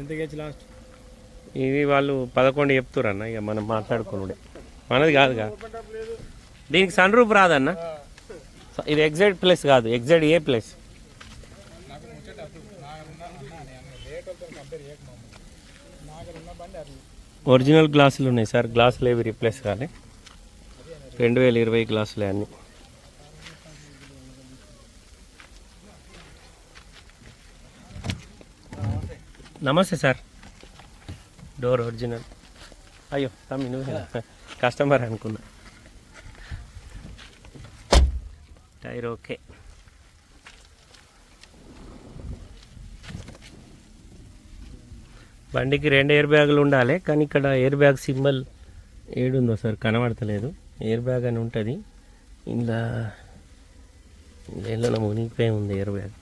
ఎంత గెచ్చి లాస్ట్? ఇవి వాళ్ళు పదకొండు చెప్తారన్న ఇక మనం మాట్లాడుకున్నాడే మనది కాదుగా. దీనికి సన్ రూప్ రాదన్న. ఇది ఎగ్జైట్ ప్లేస్ కాదు ఎగ్జైట్ ఏ ప్లేస్ ఒరిజినల్ గ్లాసులు ఉన్నాయి సార్ గ్లాసులు ఏవి రీప్లేస్ కాలే. రెండు వేల ఇరవై గ్లాసులే అన్నీ. నమస్తే సార్. డోర్ ఒరిజినల్ అయ్యో తమ్మి నువ్వు కస్టమర్ అనుకున్నా. టైర్ ఓకే బండికి రెండు ఎయిర్ బ్యాగులు ఉండాలి కానీ ఇక్కడ ఎయిర్ బ్యాగ్ సింబల్ ఏడుందో సార్ కనబడతలేదు. ఎయిర్ బ్యాగ్ అని ఉంటుంది. ఇలా ఇలా మునిగిపోయి ఉంది ఎయిర్ బ్యాగ్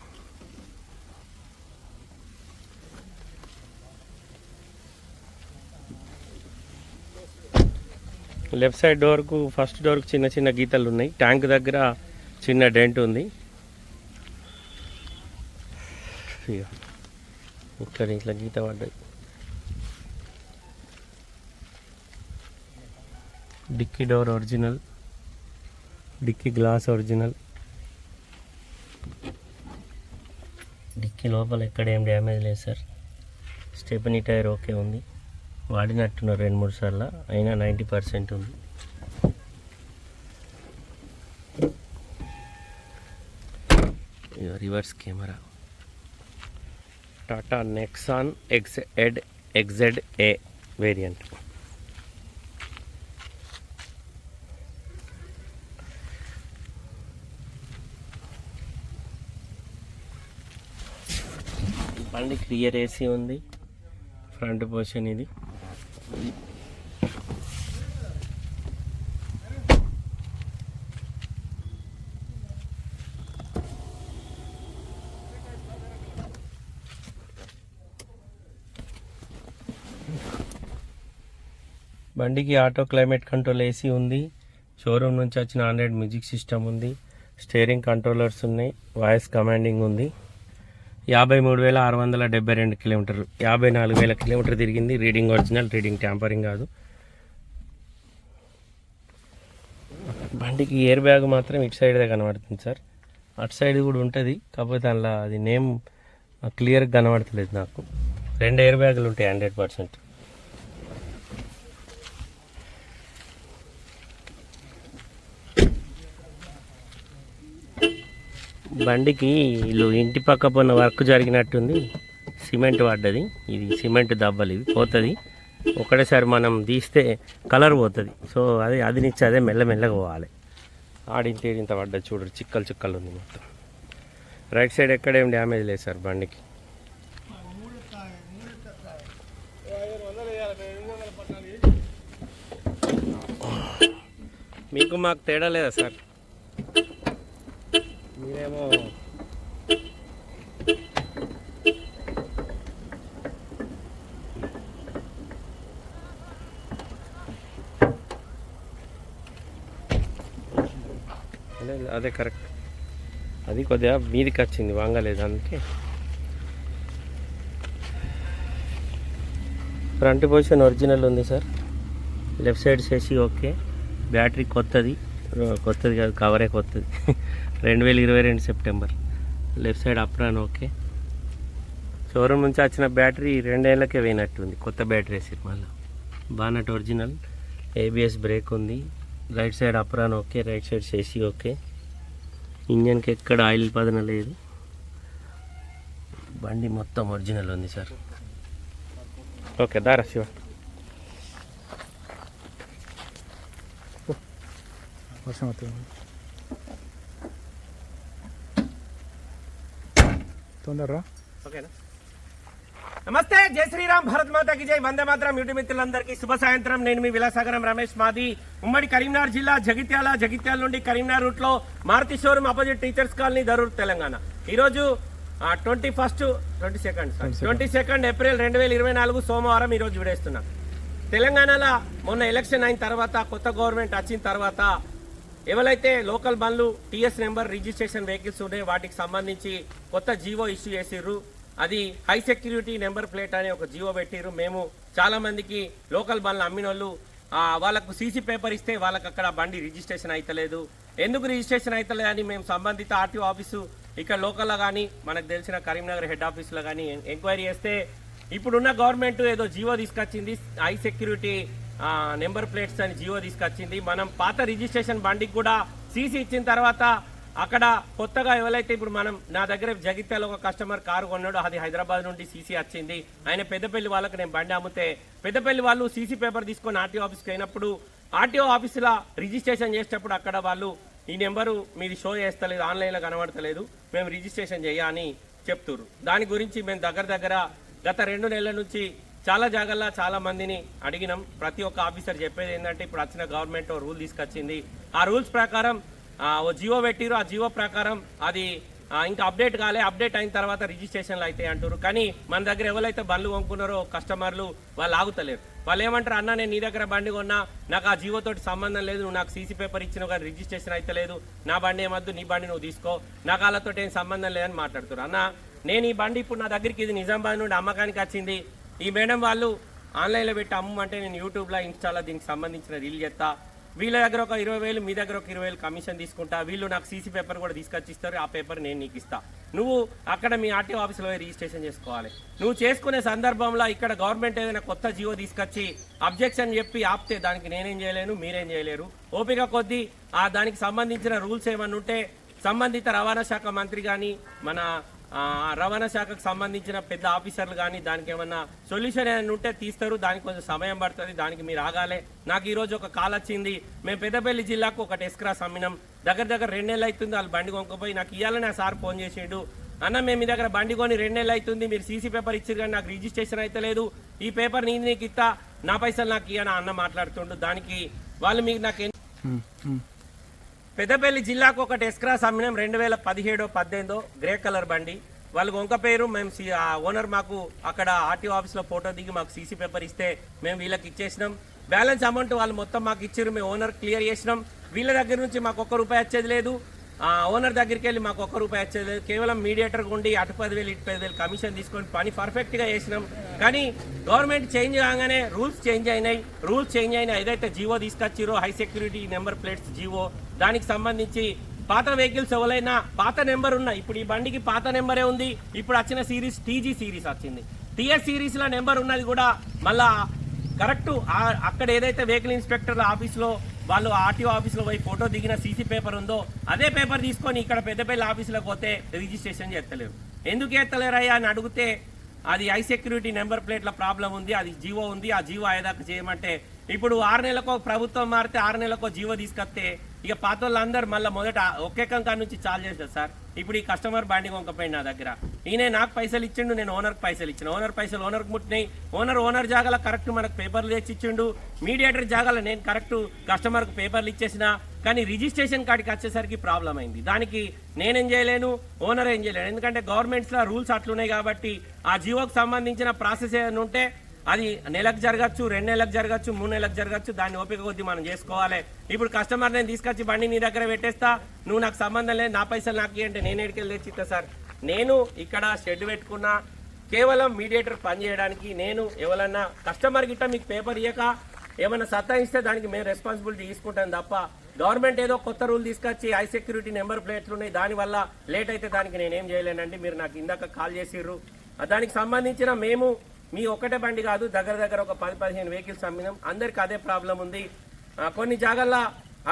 లెఫ్ట్ సైడ్ డోర్కు ఫస్ట్ డోర్కు చిన్న చిన్న గీతలు ఉన్నాయి ట్యాంక్ దగ్గర చిన్న డెంట్ ఉంది. ఇక్కడ ఇట్లా గీత పడ్డది. Dicky door original dicky glass original. Dicky లోపల ఎక్కడ ఏం డ్యామేజ్ లేదు సార్. స్టెపనీ టైర్ ఓకే ఉంది. వాడినట్టున్నారు రెండు మూడు సార్లు అయినా నైంటీ పర్సెంట్ ఉంది. Reverse camera. Tata Nexon X Z XZ A variant. బండి క్లియర్ ఏసీ ఉంది ఫ్రంట్ పోర్షన్ ఇది. బండికి ఆటో క్లైమేట్ కంట్రోల్ ఏసీ ఉంది. షోరూమ్ నుంచి వచ్చిన ఆండ్రాయిడ్ మ్యూజిక్ సిస్టమ్ ఉంది. స్టీరింగ్ కంట్రోలర్స్ ఉన్నాయి. వాయిస్ కమాండింగ్ ఉంది. యాభై మూడు వేల ఆరు వందల డెబ్బై రెండు కిలోమీటర్లు. యాభై నాలుగు వేల కిలోమీటర్ తిరిగింది. రీడింగ్ ఒరిజినల్ రీడింగ్ ట్యాంపరింగ్ కాదు. బండికి ఎయిర్ బ్యాగ్ మాత్రం ఇటు సైడ్దే కనబడుతుంది సార్. అటు సైడ్ కూడా ఉంటుంది కాకపోతే అందులో అది నేమ్ క్లియర్గా కనబడతలేదు నాకు. రెండు ఎయిర్ బ్యాగులు ఉంటాయి హండ్రెడ్ పర్సెంట్. బండికి వీళ్ళు ఇంటి పక్క పొన్న వర్క్ జరిగినట్టుంది. సిమెంట్ పడ్డది. ఇది సిమెంట్ దెబ్బలు ఇవి. పోతుంది. ఒకటేసారి మనం తీస్తే కలర్ పోతుంది. సో అదే అది నుంచి అదే మెల్లమెల్లగా పోవాలి. ఆడింత ఇంత పడ్డది చూడరు చిక్కలు చిక్కలు ఉంది మొత్తం. రైట్ సైడ్ ఎక్కడేం డ్యామేజ్ లేదు సార్ బండికి. మీకు మాకు తేడా లేదా సార్? మీరేమో అదే కరెక్ట్ అది కొద్దిగా మీదికి వచ్చింది వాంగలేదు అందుకే ఫ్రంట్ పొజిషన్ ఒరిజినల్ ఉంది సార్. లెఫ్ట్ సైడ్ చేసి ఓకే. బ్యాటరీ కొత్తది. కొత్తది కాదు కవరే కొత్తది. రెండు వేల ఇరవై రెండు September. Left side apron okay. Showroom నుంచి వచ్చిన బ్యాటరీ రెండేళ్ళకే పోయినట్టుంది. కొత్త బ్యాటరీ వేసారు మళ్ళీ. Bonnet original. ఏబిఎస్ బ్రేక్ ఉంది. Right side apron okay. Right side చేసి ఓకే. ఇంజన్కి ఎక్కడ ఆయిల్ పదన లేదు. బండి మొత్తం ఒరిజినల్ ఉంది సార్. ఓకే దారా శివ. వర్షం అవుతుంది తొందరరా ఓకేనా? నమస్తే జై శ్రీరామ్ భారత్ మాతాకి జై. వందే మాత్రం యూటి మిత్రులందరికీ శుభ సాయంత్రం. నేను మీ విలాసాగరం రమేష్ మాది. ఉమ్మడి కరీంనగర్ జిల్లా జగిత్యాల జగిత్యాల నుండి కరీంనగర్ రూట్లో Maruti showroom opposite teachers colony Darur Telangana. ఈ రోజు twenty first twenty second twenty second April రెండు వేల ఇరవై నాలుగు సోమవారం ఈ రోజు విడేస్తున్నాం. తెలంగాణలో మొన్న ఎలక్షన్ అయిన తర్వాత కొత్త గవర్నమెంట్ వచ్చిన తర్వాత ఎవరైతే లోకల్ బండ్లు టీఎస్ నెంబర్ రిజిస్ట్రేషన్ వెహికల్స్ ఉన్నాయో వాటికి సంబంధించి కొత్త జీవో ఇష్యూ చేసిర్రు. అది హై సెక్యూరిటీ నెంబర్ ప్లేట్ అనే ఒక జీవో పెట్టిర్రు. మేము చాలామందికి లోకల్ బండ్లు అమ్మినోళ్ళు వాళ్ళకు సీసీ పేపర్ ఇస్తే వాళ్ళకి అక్కడ బండి రిజిస్ట్రేషన్ అయితలేదు. ఎందుకు రిజిస్ట్రేషన్ అవుతలేదని మేము సంబంధిత ఆర్టీఓ ఆఫీసు ఇక్కడ లోకల్లో కానీ మనకు తెలిసిన కరీంనగర్ హెడ్ ఆఫీస్లో కానీ ఎంక్వైరీ చేస్తే ఇప్పుడున్న గవర్నమెంట్ ఏదో జీవో తీసుకొచ్చింది హై సెక్యూరిటీ నెంబర్ ప్లేట్స్ అని జియో తీసుకొచ్చింది. మనం పాత రిజిస్ట్రేషన్ బండికి కూడా సీసీ ఇచ్చిన తర్వాత అక్కడ కొత్తగా ఎవరైతే ఇప్పుడు మనం నా దగ్గర జగిత్యాల ఒక కస్టమర్ కారు కొన్నాడు అది హైదరాబాద్ నుండి సీసీ వచ్చింది. ఆయన పెద్దపల్లి వాళ్ళకి నేను బండి అమ్మితే పెద్దపల్లి వాళ్ళు సీసీ పేపర్ తీసుకొని ఆర్టీఓ ఆఫీస్కి అయినప్పుడు ఆర్టీఓ ఆఫీసులో రిజిస్ట్రేషన్ చేసేటప్పుడు అక్కడ వాళ్ళు ఈ నెంబరు మీది షో చేస్తలేదు ఆన్లైన్లో కనబడతలేదు మేము రిజిస్ట్రేషన్ చేయని చెప్తున్నారు దాని గురించి మేము దగ్గర దగ్గర గత రెండు నెలల నుంచి చాలా జాగాల్లో చాలా మందిని అడిగినాం. ప్రతి ఒక్క ఆఫీసర్ చెప్పేది ఏంటంటే ఇప్పుడు వచ్చిన గవర్నమెంట్ రూల్ తీసుకొచ్చింది. ఆ రూల్స్ ప్రకారం ఓ జియో పెట్టిరు. ఆ జియో ప్రకారం అది ఇంకా అప్డేట్ కాలే. అప్డేట్ అయిన తర్వాత రిజిస్ట్రేషన్లు అయితే అంటారు కానీ మన దగ్గర ఎవరైతే బండ్లు కొనుక్కున్నారో కస్టమర్లు వాళ్ళు ఆగుతలేరు. వాళ్ళు ఏమంటారు అన్న నేను నీ దగ్గర బండి కొన్నా. నాకు ఆ జీవోతోటి సంబంధం లేదు. నువ్వు నాకు సీసీ పేపర్ ఇచ్చినావు కానీ రిజిస్ట్రేషన్ అయితే లేదు. నా బండి ఏమద్దు నీ బండి నువ్వు తీసుకో. నాకు వాళ్ళతో ఏం సంబంధం లేదని మాట్లాడుతున్నారు అన్న నేను ఈ బండి ఇప్పుడు నా దగ్గరికి ఇది నిజామాబాద్ నుండి అమ్మకానికి వచ్చింది. ఈ మేడం వాళ్ళు ఆన్లైన్లో పెట్టి అమ్మంటే నేను యూట్యూబ్లో ఇన్స్టాలో దీనికి సంబంధించిన రీల్ చేస్తా. వీళ్ళ దగ్గర ఒక ఇరవై వేలు మీ దగ్గర ఒక ఇరవై వేలు కమిషన్ తీసుకుంటా. వీళ్ళు నాకు సీసీ పేపర్ కూడా తీసుకొచ్చి ఇస్తారు ఆ పేపర్ నేను నీకు ఇస్తా. నువ్వు అక్కడ మీ ఆర్టీఓ ఆఫీస్లో రిజిస్ట్రేషన్ చేసుకోవాలి. నువ్వు చేసుకునే సందర్భంలో ఇక్కడ గవర్నమెంట్ ఏదైనా కొత్త జీవో తీసుకొచ్చి అబ్జెక్షన్ చెప్పి ఆపితే దానికి నేనేం చేయలేను మీరేం చేయలేరు. ఓపిక కొద్దీ ఆ దానికి సంబంధించిన రూల్స్ ఏమన్నా ఉంటే సంబంధిత రవాణా శాఖ మంత్రి కానీ మన రవాణా శాఖకు సంబంధించిన పెద్ద ఆఫీసర్లు కానీ దానికి ఏమన్నా సొల్యూషన్ ఏమైనా ఉంటే తీస్తారు. దానికి కొంచెం సమయం పడుతుంది. దానికి మీరు ఆగాలి. నాకు ఈరోజు ఒక కాల్ వచ్చింది. మేము పెద్దపల్లి జిల్లాకు ఒకటి ఎస్క్రాస్ అమ్మినాం దగ్గర దగ్గర రెండు నెలలు అవుతుంది వాళ్ళు బండి కొనుక్కపోయి. నాకు ఇవ్వాలని ఆ సార్ ఫోన్ చేసిండు. అన్న మేము మీ దగ్గర బండి కొని రెండు నెలలు అవుతుంది. మీరు సీసీ పేపర్ ఇచ్చారు కానీ నాకు రిజిస్ట్రేషన్ అయితే లేదు. ఈ పేపర్ నేను నీకు ఇస్తా. నా పైసలు నాకు ఇయ్యని అన్న మాట్లాడుతుండు. దానికి వాళ్ళు మీకు నాకు పెద్దపల్లి జిల్లాకు ఒకటి ఎస్క్రాస్ అమ్మినాం. రెండు వేల పదిహేడో పద్దెనిమిదో గ్రే కలర్ బండి. వాళ్ళు వంక పేరు మేము ఆ ఓనర్ మాకు అక్కడ ఆర్టీఓ ఆఫీస్లో ఫోటో దిగి మాకు సీసీ పేపర్ ఇస్తే మేము వీళ్ళకి ఇచ్చేసినాం. బ్యాలెన్స్ అమౌంట్ వాళ్ళు మొత్తం మాకు ఇచ్చారు. మేము ఓనర్ క్లియర్ చేసినాం. వీళ్ళ దగ్గర నుంచి మాకు ఒక్క రూపాయి వచ్చేది లేదు. ఆ ఓనర్ దగ్గరికి వెళ్ళి మాకు ఒక్క రూపాయి వచ్చేది కేవలం మీడియేటర్ ఉండి అటు పదివేలు ఇటు పదివేలు కమిషన్ తీసుకొని పని పర్ఫెక్ట్గా చేసినాం. కానీ గవర్నమెంట్ చేంజ్ కాగానే రూల్స్ చేంజ్ అయినాయి. రూల్స్ చేంజ్ అయినాయి. ఏదైతే GO తీసుకొచ్చిరో high security number plates GO దానికి సంబంధించి పాత వెహికల్స్ ఎవరైనా పాత నెంబర్ ఉన్న ఇప్పుడు ఈ బండికి పాత నెంబరే ఉంది? ఇప్పుడు వచ్చిన సిరీస్ టీజీ సిరీస్ వచ్చింది. టీఎస్ సిరీస్లో నెంబర్ ఉన్నది కూడా మళ్ళా కరెక్ట్ అక్కడ ఏదైతే వెహికల్ ఇన్స్పెక్టర్ల ఆఫీస్లో వాళ్ళు ఆర్టీఓ ఆఫీస్లో పోయి ఫోటో దిగిన సీసీ పేపర్ ఉందో అదే పేపర్ తీసుకొని ఇక్కడ పెద్దపల్లి ఆఫీసులోకి పోతే రిజిస్ట్రేషన్ చేస్తలేరు. ఎందుకు చేస్తలేరయ్యా అని అడిగితే అది ఐ సెక్యూరిటీ నెంబర్ ప్లేట్ల ప్రాబ్లం ఉంది అది జీవో ఉంది ఆ జీవో అయ్యేదాకా చేయమంటే ఇప్పుడు ఆరు నెలలకో ప్రభుత్వం మారితే ఆరు నెలలకో జీవో తీసుకొస్తే ఇక పాత వాళ్ళందరూ మళ్ళీ మొదట ఒకే కంకా నుంచి చాలు చేస్తారు సార్. ఇప్పుడు ఈ కస్టమర్ బాండింగ్ కొనకపోయింది నా దగ్గర. ఈయన నాకు పైసలు ఇచ్చిండు నేను ఓనర్కి పైసలు ఇచ్చిన. ఓనర్ పైసలు ఓనర్కి ముట్టినాయి. ఓనర్ ఓనర్ జాగాల కరెక్ట్ మనకు పేపర్లు తెచ్చి ఇచ్చిండు. మీడియేటర్ జాగాల నేను కరెక్ట్ కస్టమర్కి పేపర్లు ఇచ్చేసిన. కానీ రిజిస్ట్రేషన్ కాడికి వచ్చేసరికి ప్రాబ్లం అయింది. దానికి నేనేం చేయలేను ఓనర్ ఏం చేయలేను. ఎందుకంటే గవర్నమెంట్స్లో రూల్స్ అట్లున్నాయి కాబట్టి ఆ జియోకి సంబంధించిన ప్రాసెస్ ఏదైనా ఉంటే అది నెలకు జరగచ్చు రెండు నెలలకు జరగచ్చు మూడు నెలలకు జరగచ్చు దాన్ని ఓపిక కొద్దీ మనం చేసుకోవాలి. ఇప్పుడు కస్టమర్ నేను తీసుకొచ్చి బండి నీ దగ్గర పెట్టేస్తా నువ్వు నాకు సంబంధం లేదు నా పైసలు నాకు అంటే నేను ఎడికెళ్ళి తెచ్చిస్తా సార్. నేను ఇక్కడ షెడ్ పెట్టుకున్నా కేవలం మీడియేటర్ పనిచేయడానికి నేను ఎవరన్నా కస్టమర్ గిట్ట మీకు పేపర్ ఇయ్యక ఏమైనా సత్తాయిస్తే దానికి మేము రెస్పాన్సిబిలిటీ తీసుకుంటాం తప్ప గవర్నమెంట్ ఏదో కొత్త రూల్ తీసుకొచ్చి హై సెక్యూరిటీ నెంబర్ ప్లేట్లు ఉన్నాయి దానివల్ల లేట్ అయితే దానికి నేనేం చేయలేనండి మీరు నాకు ఇందాక కాల్ చేసిర్రు. దానికి సంబంధించిన మేము మీ ఒక్కటే బండి కాదు దగ్గర దగ్గర ఒక పది పదిహేను వెహికల్స్ అమ్మినాం. అందరికి అదే ప్రాబ్లం ఉంది. కొన్ని జాగాల్లో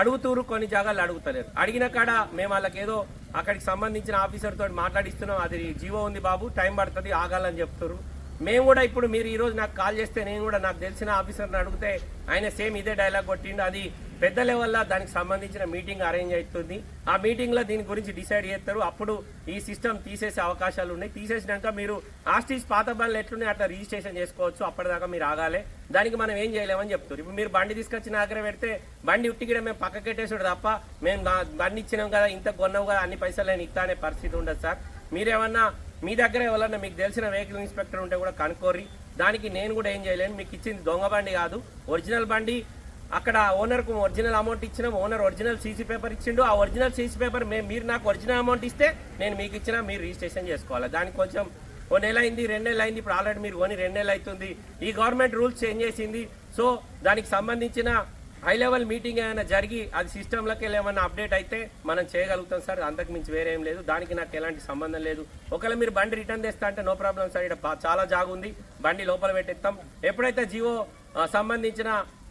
అడుగుతూరు కొన్ని జాగాల్లో అడుగుతలేరు. అడిగిన కాడ మేము వాళ్ళకి ఏదో అక్కడికి సంబంధించిన ఆఫీసర్ తోటి మాట్లాడిస్తున్నాం. అది జీవో ఉంది బాబు టైం పడుతుంది ఆగాలని చెప్తారు మేము కూడా ఇప్పుడు మీరు ఈరోజు నాకు కాల్ చేస్తే నేను కూడా నాకు తెలిసిన ఆఫీసర్ని అడిగితే ఆయన సేమ్ ఇదే డైలాగ్ కొట్టిండు. అది పెద్ద లెవెల్లో దానికి సంబంధించిన మీటింగ్ అరేంజ్ అవుతుంది. ఆ మీటింగ్లో దీని గురించి డిసైడ్ చేస్తారు. అప్పుడు ఈ సిస్టమ్ తీసేసే అవకాశాలు ఉన్నాయి. తీసేసినాక మీరు ఆస్టీస్ పాత బండ్లు ఎట్లున్నాయి అట్లా రిజిస్ట్రేషన్ చేసుకోవచ్చు. అప్పటిదాకా మీరు ఆగాలి. దానికి మనం ఏం చేయలేమని చెప్తారు. ఇప్పుడు మీరు బండి తీసుకొచ్చి నా దగ్గర పెడితే బండి ఉట్టిగిడ మేము పక్కకెట్టేసాడు తప్ప మేము బండి ఇచ్చినాం కదా ఇంత కొన్నాం కదా అన్ని పైసలు నేను ఇస్తా అనే పరిస్థితి ఉండదు సార్. మీరేమన్నా మీ దగ్గర ఎవరన్నా మీకు తెలిసిన వెహికల్ ఇన్స్పెక్టర్ ఉంటే కూడా కనుక్కోరి దానికి నేను కూడా ఏం చేయలేను. మీకు ఇచ్చింది దొంగ బండి కాదు. ఒరిజినల్ బండి. అక్కడ ఓనర్కు ఒరిజినల్ అమౌంట్ ఇచ్చినాం. ఓనర్ ఒరిజినల్ సీసీ పేపర్ ఇచ్చిండు. ఆ ఒరిజినల్ సీసీ పేపర్ మేము మీరు నాకు ఒరిజినల్ అమౌంట్ ఇస్తే నేను మీకు ఇచ్చినా మీరు రిజిస్ట్రేషన్ చేసుకోవాలి. దానికి కొంచెం ఓ నెల అయింది రెండు నెలలు అయింది ఇప్పుడు ఆల్రెడీ మీరు కొని రెండు నెలలు అవుతుంది. ఈ గవర్నమెంట్ రూల్స్ చేంజ్ చేసింది. సో దానికి సంబంధించిన హై లెవెల్ మీటింగ్ ఏమైనా జరిగి అది సిస్టంలోకి ఏమైనా అప్డేట్ అయితే మనం చేయగలుగుతాం సార్. అంతకు మించి వేరే ఏం లేదు. దానికి నాకు ఎలాంటి సంబంధం లేదు. ఒకవేళ మీరు బండి రిటర్న్ తెస్తా అంటే నో ప్రాబ్లం సార్. ఇక్కడ చాలా జాగు ఉంది. బండి లోపల పెట్టేస్తాం. ఎప్పుడైతే జియో సంబంధించిన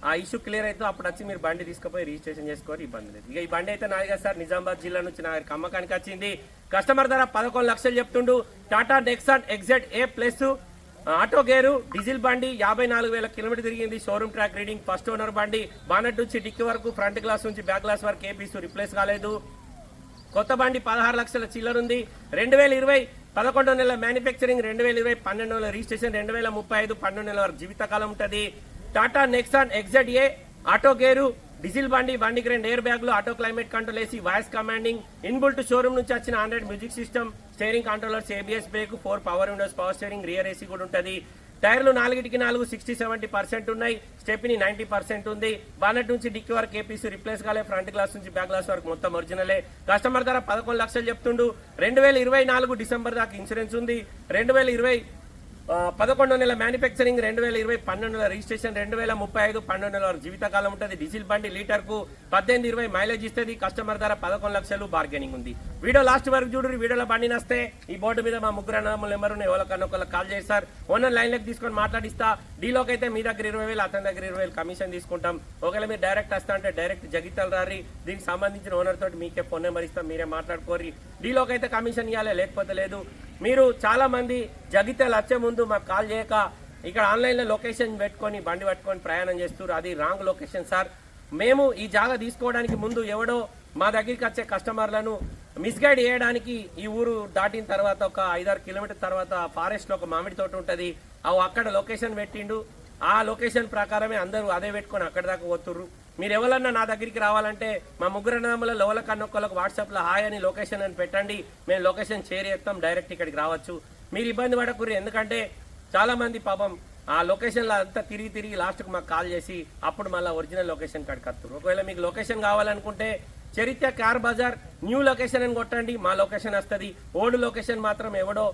ఆ ఇష్యూ క్లియర్ అయితే అప్పుడు వచ్చి మీరు బండి తీసుకుపోయి రిజిస్ట్రేషన్ చేసుకోవాలి ఇబ్బంది లేదు. ఇక ఈ బండి అయితే నాది కదా సార్. నిజామాబాద్ జిల్లా నుంచి నా దగ్గరికి అమ్మకానికి వచ్చింది. కస్టమర్ ధర పదకొండు లక్షలు చెప్తుండు. Tata Nexon X Z A plus auto gear diesel బండి యాభై నాలుగు వేల కిలోమీటర్ తిరిగింది. Showroom track reading first owner బండి. బానట్ నుంచి డిక్కి వరకు ఫ్రంట్ గ్లాస్ నుంచి బ్యాక్ గ్లాస్ వరకు ఏపీస్ రిప్లేస్ కాలేదు. కొత్త బండి పదహారు లక్షల చిల్లర ఉంది. రెండు వేల ఇరవై పదకొండో నెల మ్యానుఫ్యాక్చరింగ్ రెండు వేల ఇరవై పన్నెండు నెల రిజిస్ట్రేషన్ రెండు వేల ముప్పై ఐదు పన్నెండు నెలల వరకు జీవితకాలం ఉంటుంది. Tata Nexon XZ A auto gear diesel బండి బండి రెండు ఎయిర్ బ్యాగ్లు auto climate control AC voice commanding inbuilt showroom నుంచి వచ్చిన hundred music system steering controllers ABS brake four power windows power steering rear AC కూడా ఉంటుంది. టైర్లు నాలుగిటికి నాలుగు సిక్స్టీ సెవెంటీ పర్సెంట్ ఉన్నాయి. స్టెప్ని నైన్టీ పర్సెంట్ ఉంది. బానెట్ నుంచి డిక్కి వరకు ఏపీసీ రిప్లేస్ కాలే. ఫ్రంట్ గ్లాస్ నుంచి బ్యాక్ గ్లాస్ వరకు మొత్తం ఒరిజినలే కస్టమర్ ధర పదకొండు లక్షలు చెప్తుండు. రెండు వేల ఇరవై నాలుగు డిసెంబర్ దాకా ఇన్సూరెన్స్ ఉంది. రెండు వేల ఇరవై పదకొండో నెల మ్యానుఫ్యాక్చరింగ్ రెండు వేల ఇరవై పన్నెండు రిజిస్ట్రేషన్ రెండు వేల ముప్పై ఐదు పన్నెండు నెలల వరకు జీవితకాలం ఉంటుంది. డీజిల్ బండి లీటర్కు పద్దెనిమిది ఇరవై మైలేజ్ ఇస్తుంది. కస్టమర్ ధర పదకొండు లక్షలు బార్గెనింగ్ ఉంది. వీడియో లాస్ట్ వరకు చూడు వీడియోలో బండి నస్తే. ఈ బోర్డు మీద మా ముగ్గురు అన్నదమ్ముల నెంబర్ ఎవరికన్నా కాల్ చేస్తారు ఓనర్ లైన్లోకి తీసుకొని మాట్లాడిస్తా. డీలోకి అయితే మీ దగ్గర ఇరవై వేలు అతని దగ్గర ఇరవై వేలు కమిషన్ తీసుకుంటాం. ఒకవేళ మీరు డైరెక్ట్ వస్తా అంటే డైరెక్ట్ జగిత్యాల రారి దీనికి సంబంధించిన ఓనర్ తోటి మీకే ఫోన్ నెంబర్ ఇస్తాం మీరే మాట్లాడుకోరి డీలోకి అయితే కమిషన్ ఇవ్వాలి లేకపోతే లేదు. మీరు చాలా మంది జగిత్యాల వచ్చే ముందు మాకు కాల్ చేయక ఇక్కడ ఆన్లైన్లో లొకేషన్ పెట్టుకొని బండి పట్టుకొని ప్రయాణం చేస్తారు అది రాంగ్ లొకేషన్ సార్. మేము ఈ జాగా తీసుకోవడానికి ముందు ఎవడో మా దగ్గరికి వచ్చే కస్టమర్లను మిస్గైడ్ చేయడానికి ఈ ఊరు దాటిన తర్వాత ఒక ఐదారు కిలోమీటర్ తర్వాత ఫారెస్ట్లో ఒక మామిడి తోట ఉంటుంది. అవి అక్కడ లొకేషన్ పెట్టిండు. ఆ లొకేషన్ ప్రకారమే అందరూ అదే పెట్టుకొని అక్కడ దాకా పోతుర్రు. మీరు ఎవరన్నా నా దగ్గరికి రావాలంటే మా ముగ్గురు నామల లోల కన్నొక్కలకు వాట్సాప్లో హాయ్ అని లొకేషన్ అని పెట్టండి. మేము లొకేషన్ షేర్ చేస్తాం డైరెక్ట్ ఇక్కడికి రావచ్చు. మీరు ఇబ్బంది పడకూరు ఎందుకంటే చాలామంది పాపం ఆ లొకేషన్లో అంతా తిరిగి తిరిగి లాస్ట్కి మాకు కాల్ చేసి అప్పుడు మళ్ళీ ఒరిజినల్ లొకేషన్ కాడికి వస్తారు. ఒకవేళ మీకు లొకేషన్ కావాలనుకుంటే చరిత్ర కార్ బజార్ న్యూ లొకేషన్ అని కొట్టండి మా లొకేషన్ వస్తుంది. ఓల్డ్ లొకేషన్ మాత్రం ఎవడో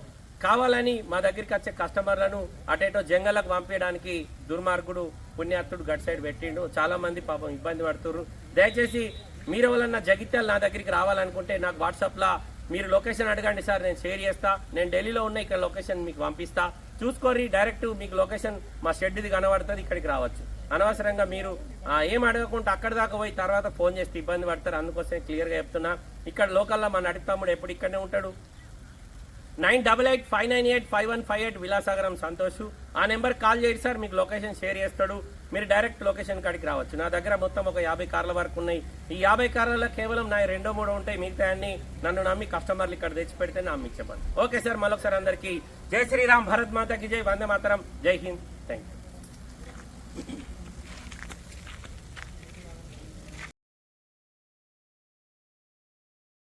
కావాలని మా దగ్గరికి వచ్చే కస్టమర్లను అటేటో జంగలకు పంపించడానికి దుర్మార్గుడు పుణ్యాత్తుడు గట్ సైడ్ పెట్టిండు. చాలామంది పాపం ఇబ్బంది పడుతున్నారు దయచేసి మీరు ఎవరన్నా జగిత్యాలు నా దగ్గరికి రావాలనుకుంటే నాకు వాట్సాప్లో మీరు లొకేషన్ అడగండి సార్ నేను షేర్ చేస్తా. నేను ఢిల్లీలో ఉన్న ఇక్కడ లొకేషన్ మీకు పంపిస్తా. చూసుకోరి డైరెక్ట్ మీకు లొకేషన్ మా షెడ్ది కనబడుతుంది ఇక్కడికి రావచ్చు. అనవసరంగా మీరు ఏం అడగకుండా అక్కడ దాకా పోయి తర్వాత ఫోన్ చేస్తే ఇబ్బంది పడతారు. అందుకోసం క్లియర్గా చెప్తున్నా. ఇక్కడ లోకల్లో మా నడితమ్ముడు ఎప్పుడు ఇక్కడనే ఉంటాడు. Nine double eight five nine eight five one five eight Vilasagaram Santosh. ఆ నెంబర్ కాల్ చేయండి సార్ మీకు లొకేషన్ షేర్ చేస్తాడు. మీరు డైరెక్ట్ లొకేషన్ కాడికి రావచ్చు. నా దగ్గర మొత్తం ఒక యాభై కార్ల వరకు ఉన్నాయి. ఈ యాభై కార్లలో కేవలం నా రెండో మూడో ఉంటాయి. మిగతా అన్ని నన్ను నమ్మి కస్టమర్లు ఇక్కడ తెచ్చి పెడితే నా చెప్పండి ఓకే సార్ మరొకసారి అందరికీ జై శ్రీరామ్ భరత్ మాతకి జై వందే మాతరం జై హింద్. Thank you